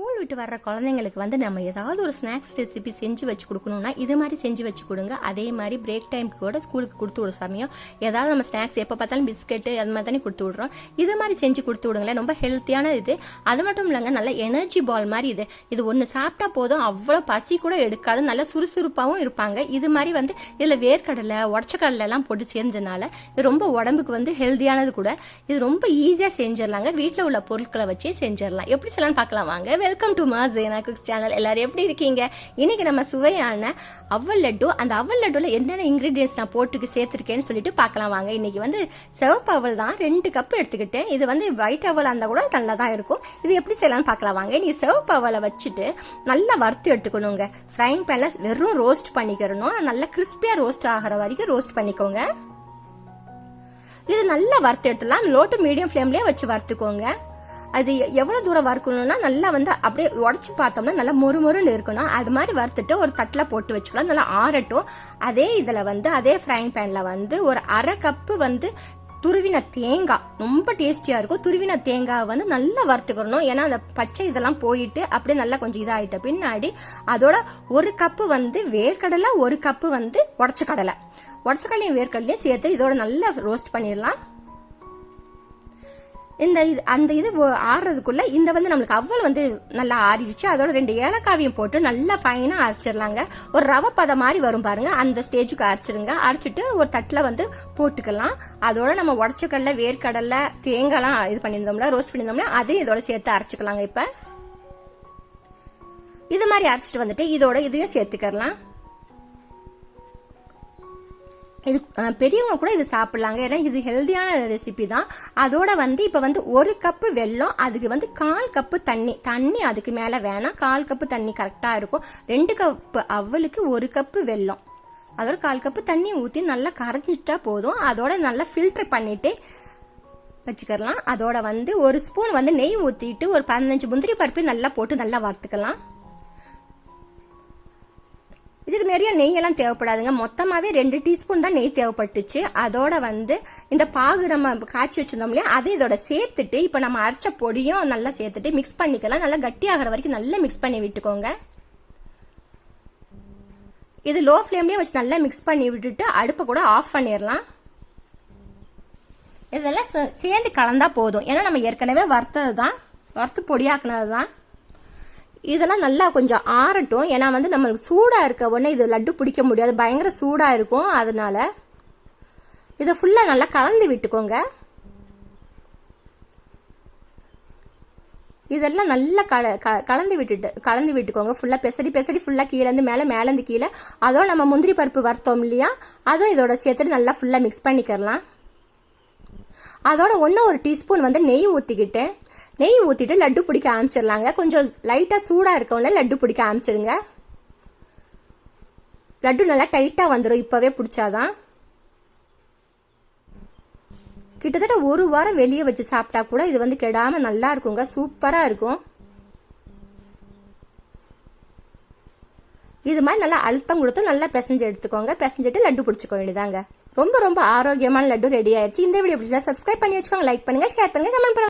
School விட்டு வர்ற குழந்தைங்களுக்கு வந்து நம்ம ஏதாவது ஒரு ஸ்நாக்ஸ் ரெசிபி செஞ்சு வச்சு கொடுக்கணும்னா இது மாதிரி செஞ்சு வச்சு கொடுங்க. அதே மாதிரி பிரேக் டைமுக்கு கூட ஸ்கூலுக்கு கொடுத்து விடுற சமயம் ஏதாவது நம்ம ஸ்நாக்ஸ் எப்போ பார்த்தாலும் பிஸ்கெட்டு அது மாதிரி தானே கொடுத்து விட்றோம். இது மாதிரி செஞ்சு கொடுத்து விடுங்களேன். ரொம்ப ஹெல்த்தியான இது. அது மட்டும் இல்லைங்க நல்ல எனர்ஜி பால் மாதிரி இது. இது ஒன்று சாப்பிட்டா போதும். அவ்வளோ பசி கூட எடுக்காது. நல்ல சுறுசுறுப்பாகவும் இருப்பாங்க. இது மாதிரி வந்து இதில் வேர்க்கடலை உடச்ச எல்லாம் போட்டு சேர்ந்ததுனால இது ரொம்ப உடம்புக்கு வந்து ஹெல்த்தியானது கூட. இது ரொம்ப ஈஸியாக செஞ்சிடலாங்க. வீட்டில் உள்ள பொருட்களை வச்சே செஞ்சிடலாம். எப்படி சொல்லலாம்னு பார்க்கலாம். வாங்க வெல்கம் டு மா ஜெயனா குக்ஸ் சேனல் எல்லாரும் எப்படி இருக்கீங்க? இன்னைக்கு நம்ம சுவையான அவல் லட்டு அந்த அவல் லட்டுல என்னென்ன இன்கிரீடியன்ஸ் நான் போட்டுக்கு சேர்த்துருக்கேன்னு சொல்லிட்டு பார்க்கலாம் வாங்க. இன்னைக்கு வந்து சிவப்பு அவல் தான். ரெண்டு கப் எடுத்துக்கிட்டேன். இது வந்து ஒயிட் அவல் அந்த கூட நல்லா தான் இருக்கும். இது எப்படி செய்யலாம்னு பார்க்கலாம் வாங்க. நீ சிவப்பு அவலை வச்சுட்டு நல்லா வறுத்து எடுத்துக்கணுங்க. ஃப்ரைங் பேனில் வெறும் ரோஸ்ட் பண்ணிக்கிறணும். நல்லா கிறிஸ்பியாக ரோஸ்ட் ஆகிற வரைக்கும் ரோஸ்ட் பண்ணிக்கோங்க. இது நல்லா வறுத்து எடுத்துலாம் லோ டு மீடியம் ஃப்ளேம்லேயே வச்சு வறுத்துக்கோங்க. அது எவ்வளோ எவ்வளவு தூரம் வறுக்கணும்னா நல்லா வந்து அப்படியே உடச்சி பார்த்தோம்னா நல்லா மொறு மொறுன்னு இருக்கணும். அது மாதிரி வறுத்துட்டு ஒரு தட்டில் போட்டு வச்சுக்கலாம். நல்லா ஆறட்டும். அதே இதில் வந்து அதே ஃப்ரைங் பேனில் வந்து ஒரு அரை கப்பு வந்து துருவின தேங்காய். ரொம்ப டேஸ்டியாக இருக்கும். துருவின தேங்காய் வந்து நல்லா வறுத்துக்கிறணும் ஏன்னா அந்த பச்சை இதெல்லாம் போயிட்டு அப்படியே நல்லா கொஞ்சம் இதாகிட்ட பின்னாடி அதோட ஒரு கப்பு வந்து வேர்க்கடலை ஒரு கப்பு வந்து உடச்ச கடலை உடச்ச கடலையும் வேர்க்கடலையும் சேர்த்து இதோட நல்லா ரோஸ்ட் பண்ணிடலாம். இந்த இது அந்த இது ஆடுறதுக்குள்ள இந்த வந்து நம்மளுக்கு அவ்வளோ வந்து நல்லா ஆறிடுச்சு. அதோட ரெண்டு ஏலக்காவையும் போட்டு நல்லா ஃபைனாக அரைச்சிடலாங்க. ஒரு ரவை பதம் மாதிரி வரும் பாருங்க. அந்த ஸ்டேஜுக்கு அரைச்சிருங்க அரைச்சிட்டு ஒரு தட்டில் வந்து போட்டுக்கலாம். அதோட நம்ம உடச்சக்கடலை வேர்க்கடலை தேங்காய்லாம் இது பண்ணியிருந்தோம்ல ரோஸ்ட் பண்ணியிருந்தோம்ல அதையும் இதோட சேர்த்து அரைச்சிக்கலாங்க இப்போ. இது மாதிரி அரைச்சிட்டு வந்துட்டு இதோட இதையும் சேர்த்துக்கலாம் இது பெரியவங்க கூட இது சாப்பிட்லாங்க. ஏன்னா இது ஹெல்தியான ரெசிபி தான். அதோட வந்து இப்போ வந்து ஒரு கப்பு வெல்லம் அதுக்கு வந்து கால் கப்பு தண்ணி. தண்ணி அதுக்கு மேலே வேணாம். கால் கப்பு தண்ணி கரெக்டாக இருக்கும். ரெண்டு கப்பு அவளுக்கு ஒரு கப்பு வெல்லம். அதோட கால் கப்பு தண்ணி ஊற்றி நல்லா கரைஞ்சிட்டா போதும். அதோட நல்லா ஃபில்டர் பண்ணிட்டு வச்சுக்கலாம். அதோட வந்து ஒரு ஸ்பூன் வந்து நெய் ஊற்றிட்டு ஒரு பதினஞ்சு முந்திரி பருப்பு நல்லா போட்டு நல்லா வறுத்துக்கலாம். இதுக்கு நிறைய நெய்யெல்லாம் தேவைப்படாதுங்க. மொத்தமாகவே ரெண்டு டீஸ்பூன் தான் நெய் தேவைப்பட்டுச்சு. அதோட வந்து இந்த பாகு நம்ம காய்ச்சி வச்சுருந்தோம் இல்லையா? அதை இதோட சேர்த்துட்டு இப்போ நம்ம அரைச்ச பொடியும் நல்லா சேர்த்துட்டு மிக்ஸ் பண்ணிக்கலாம். நல்லா கட்டியாகிற வரைக்கும் நல்லா மிக்ஸ் பண்ணி விட்டுக்கோங்க. இது லோ ஃப்ளேம்லேயே வச்சு நல்லா மிக்ஸ் பண்ணி விட்டுட்டு அடுப்பை கூட ஆஃப் பண்ணிடலாம். இதெல்லாம் சே- சேர்ந்து கலந்தால் போதும். ஏன்னா நம்ம ஏற்கனவே வறுத்தது தான் வறுத்து பொடியாக்குனது தான் இதெல்லாம் நல்லா கொஞ்சம் ஆறட்டும். ஏன்னா வந்து நம்மளுக்கு சூடாக இருக்க உடனே இது லட்டு பிடிக்க முடியாது. பயங்கர சூடாக இருக்கும். அதனால் இதை ஃபுல்லாக நல்லா கலந்து விட்டுக்கோங்க. இதெல்லாம் நல்லா கல க- கலந்து விட்டுட்டு கலந்து விட்டுக்கோங்க. ஃபுல்லாக பெசரி பெசரி ஃபுல்லாக கீழேருந்து மேலே மேலேருந்து கீழே. அதோட நம்ம முந்திரி பருப்பு வறுத்தோம் இல்லையா? அதுவும் இதோட சேர்த்துட்டு நல்லா ஃபுல்லாக மிக்ஸ் பண்ணிக்கிறலாம் அதோட ஒன்று ஒரு டீஸ்பூன் வந்து நெய் ஊற்றிக்கிட்டு நெய் ஊற்றிட்டு லட்டு பிடிக்க ஆரம்பிச்சிடலாங்க. கொஞ்சம் லைட்டாக சூடாக இருக்கவங்கள லட்டு பிடிக்க ஆரம்பிச்சிடுங்க. லட்டு நல்லா டைட்டாக வந்துடும் இப்போவே பிடிச்சாதான். கிட்டத்தட்ட ஒரு வாரம் வெளியே வச்சு சாப்பிட்டா கூட இது வந்து கெடாமல் நல்லா இருக்குங்க. சூப்பராக இருக்கும். இது மாதிரி நல்லா அழுத்தம் கொடுத்து நல்லா பிசைஞ்சு எடுத்துக்கோங்க. பிசைஞ்சிட்டு லட்டு பிடிச்சிக்க வேண்டியதாங்க. ரொம்ப ரொம்ப ஆரோக்கியமான லட்டு ரெடி ஆயிடுச்சு. இந்த வீடியோ பிடிச்சா சப்ஸ்கிரைப் பண்ணி வச்சுக்கோங்க. லைக் பண்ணுங்க ஷேர் பண்ணுங்க கமெண்ட் பண்ணுங்க.